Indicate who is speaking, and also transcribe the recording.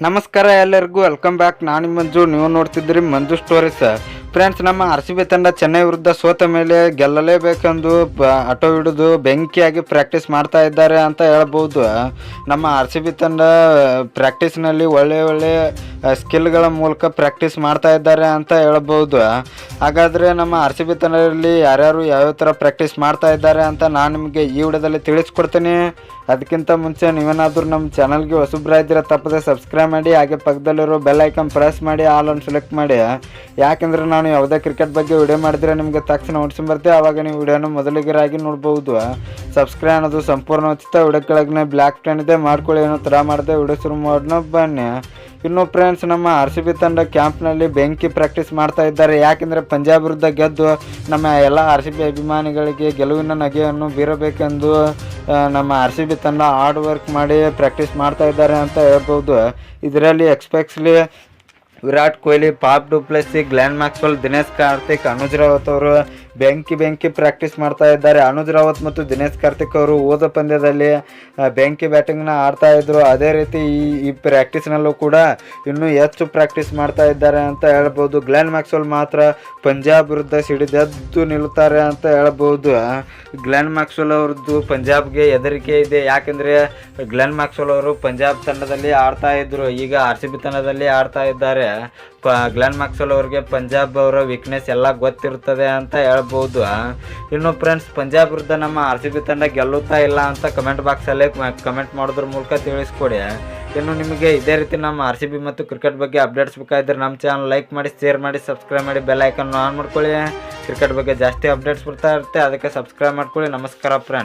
Speaker 1: ನಮಸ್ಕಾರ ಎಲ್ಲರಿಗೂ welcome back ನಾನು ಮಂಜು ನೀವು ನೋಡ್ತಿದ್ರಿ ಮಂಜು ಸ್ಟೋರೀಸ್ ಫ್ರೆಂಡ್ಸ್ ನಮ್ಮ ಆರ್ ಸಿ ಬಿ ತಂಡ ಚೆನ್ನೈ ವಿರುದ್ಧ ಸೋತ ಮೇಲೆ ಗೆಲ್ಲಲೇಬೇಕೆಂದು ಆಟೋ ಹಿಡಿದು ಬೆಂಕಿಯಾಗಿ ಪ್ರಾಕ್ಟೀಸ್ ಮಾಡ್ತಾ ಇದ್ದಾರೆ ಅಂತ ಹೇಳ್ಬೋದು. ನಮ್ಮ ಆರ್ ಸಿ ಬಿ ತಂಡ ಪ್ರಾಕ್ಟೀಸ್ನಲ್ಲಿ ಒಳ್ಳೆ ಒಳ್ಳೆ ಸ್ಕಿಲ್ಗಳ ಮೂಲಕ ಪ್ರಾಕ್ಟೀಸ್ ಮಾಡ್ತಾ ಇದ್ದಾರೆ ಅಂತ ಹೇಳ್ಬೋದು. ಹಾಗಾದರೆ ನಮ್ಮ ಆರ್ ಸಿ ಬಿ ತಂಡದಲ್ಲಿ ಯಾರ್ಯಾರು ಯಾವ್ಯಾವ ಥರ ಪ್ರಾಕ್ಟೀಸ್ ಮಾಡ್ತಾ ಇದ್ದಾರೆ ಅಂತ ನಾನು ನಿಮಗೆ ಈ ವಿಡಿಯೋದಲ್ಲಿ ತಿಳಿಸ್ಕೊಡ್ತೀನಿ. ಅದಕ್ಕಿಂತ ಮುಂಚೆ ನೀವೇನಾದರೂ ನಮ್ಮ ಚಾನಲ್ಗೆ ಹೊಸಬ್ರಾಯಿದ್ರೆ ತಪ್ಪದೆ ಸಬ್ಸ್ಕ್ರೈಬ್ ಮಾಡಿ, ಹಾಗೆ ಪಕ್ಕದಲ್ಲಿರೋ ಬೆಲ್ ಐಕನ್ ಪ್ರೆಸ್ ಮಾಡಿ ಆಲ್ ಒಂದು ಸೆಲೆಕ್ಟ್ ಮಾಡಿ. ಯಾಕೆಂದರೆ ನಾನು ಯಾವುದೇ ಕ್ರಿಕೆಟ್ ಬಗ್ಗೆ ವಿಡಿಯೋ ಮಾಡಿದರೆ ನಿಮಗೆ ತಕ್ಷಣ ನೋಟ್ಸ್ ಬರ್ತೀವಿ ಆವಾಗ ನೀವು ವಿಡಿಯೋನ ಮೊದಲಿಗರಾಗಿ ನೋಡ್ಬೋದು. ಸಬ್ಸ್ಕ್ರೈಬ್ ಅನ್ನೋದು ಸಂಪೂರ್ಣ ಉಚಿತ. ವಿಡಿಯೋ ಕೆಳಗೆ ಬ್ಲ್ಯಾಕ್ ಟೆನ್ ಇದೆ. ಮಾಡ್ಕೊಳ್ಳಿ ಏನೋ ಥರ ಮಾಡಿದೆ ವಿಡಿಯೋ ಶುರು ಮಾಡೋಣ. ಬನ್ನಿ. ಇನ್ನು ಫ್ರೆಂಡ್ಸ್ ನಮ್ಮ ಆರ್ ಸಿ ಬಿ ತಂಡ ಕ್ಯಾಂಪ್ನಲ್ಲಿ ಬೆಂಕಿ ಪ್ರಾಕ್ಟೀಸ್ ಮಾಡ್ತಾ ಇದ್ದಾರೆ. ಯಾಕೆಂದರೆ ಪಂಜಾಬ್ ವಿರುದ್ಧ ಗೆದ್ದು ನಮ್ಮ ಎಲ್ಲ ಆರ್ ಸಿ ಬಿ ಅಭಿಮಾನಿಗಳಿಗೆ ಗೆಲುವಿನ ನಗೆಯನ್ನು ಬೀರಬೇಕೆಂದು ನಮ್ಮ ಆರ್ ಸಿ ಬಿ ತಂಡ ಹಾರ್ಡ್ ವರ್ಕ್ ಮಾಡಿ ಪ್ರಾಕ್ಟೀಸ್ ಮಾಡ್ತಾ ಇದ್ದಾರೆ ಅಂತ ಹೇಳ್ಬೋದು. ಇದರಲ್ಲಿ ಎಕ್ಸ್ಪೆಕ್ಟ್ಸ್ಲಿ Virat Kohli, Faf du Plessis, Glenn Maxwell, Dinesh Karthik, Anuj Rawat ಅವರು ಬೆಂಕಿ ಬೆಂಕಿ ಪ್ರಾಕ್ಟೀಸ್ ಮಾಡ್ತಾ ಇದ್ದಾರೆ. ಅನುಜ್ ರಾವತ್ ಮತ್ತು ದಿನೇಶ್ ಕಾರ್ತಿಕ್ ಅವರು ಓದ ಪಂದ್ಯದಲ್ಲಿ ಬೆಂಕಿ ಬ್ಯಾಟಿಂಗ್ನ ಆಡ್ತಾ ಇದ್ರು. ಅದೇ ರೀತಿ ಈ ಈ ಪ್ರಾಕ್ಟೀಸ್ನಲ್ಲೂ ಕೂಡ ಇನ್ನೂ ಹೆಚ್ಚು ಪ್ರಾಕ್ಟೀಸ್ ಮಾಡ್ತಾ ಇದ್ದಾರೆ ಅಂತ ಹೇಳ್ಬೋದು. ಗ್ಲ್ಯಾನ್ ಮ್ಯಾಕ್ಸ್ವೆಲ್ ಮಾತ್ರ ಪಂಜಾಬ್ ವಿರುದ್ಧ ಸಿಡಿದೆದ್ದು ನಿಲ್ಲುತ್ತಾರೆ ಅಂತ ಹೇಳ್ಬೋದು. ಗ್ಲೆನ್ ಮ್ಯಾಕ್ಸ್ವೆಲ್ ಅವ್ರದ್ದು ಪಂಜಾಬ್ಗೆ ಹೆದರಿಕೆ ಇದೆ. ಯಾಕೆಂದರೆ ಗ್ಲೆನ್ ಮ್ಯಾಕ್ಸ್ವೆಲ್ ಅವರು ಪಂಜಾಬ್ ತಂಡದಲ್ಲಿ ಆಡ್ತಾ ಇದ್ರು. ಈಗ ಆರ್ ಸಿ ಬಿ ತಂಡದಲ್ಲಿ ಆಡ್ತಾ ಇದ್ದಾರೆ. ಪ, ಗ್ಲೆನ್ ಮ್ಯಾಕ್ಸ್ವೆಲ್ ಅವ್ರಿಗೆ ಪಂಜಾಬ್ ಅವರ ವೀಕ್ನೆಸ್ ಎಲ್ಲ ಗೊತ್ತಿರ್ತದೆ ಅಂತ ಹೇಳ್ಬೋದು ಇನ್ನು ಫ್ರೆಂಡ್ಸ್ ಪಂಜಾಬ್ ವಿರುದ್ಧ ನಮ್ಮ ಆರ್ ಸಿ ಬಿ ತಂಡ ಗೆಲ್ಲುತ್ತಾ ಇಲ್ಲ ಅಂತ ಕಮೆಂಟ್ ಬಾಕ್ಸಲ್ಲಿ ಕಮೆಂಟ್ ಮಾಡೋದ್ರ ಮೂಲಕ ತಿಳಿಸ್ಕೊಡಿ ಇನ್ನು ನಿಮಗೆ ಇದೇ ರೀತಿ ನಮ್ಮ ಆರ್ ಸಿ ಬಿ ಮತ್ತು ಕ್ರಿಕೆಟ್ ಬಗ್ಗೆ ಅಪ್ಡೇಟ್ಸ್ ಬೇಕಾದ್ರೆ ನಮ್ಮ ಚಾನಲ್ ಲೈಕ್ ಮಾಡಿ ಶೇರ್ ಮಾಡಿ ಸಬ್ಸ್ಕ್ರೈಬ್ ಮಾಡಿ ಬೆಲ್ ಆನ್ ಮಾಡ್ಕೊಳ್ಳಿ ಕ್ರಿಕೆಟ್ ಬಗ್ಗೆ ಜಾಸ್ತಿ ಅಪ್ಡೇಟ್ಸ್ ಬರ್ತಾ ಇರುತ್ತೆ, ಅದಕ್ಕೆ ಸಬ್ಸ್ಕ್ರೈಬ್ ಮಾಡ್ಕೊಳ್ಳಿ, ನಮಸ್ಕಾರ ಫ್ರೆಂಡ್ಸ್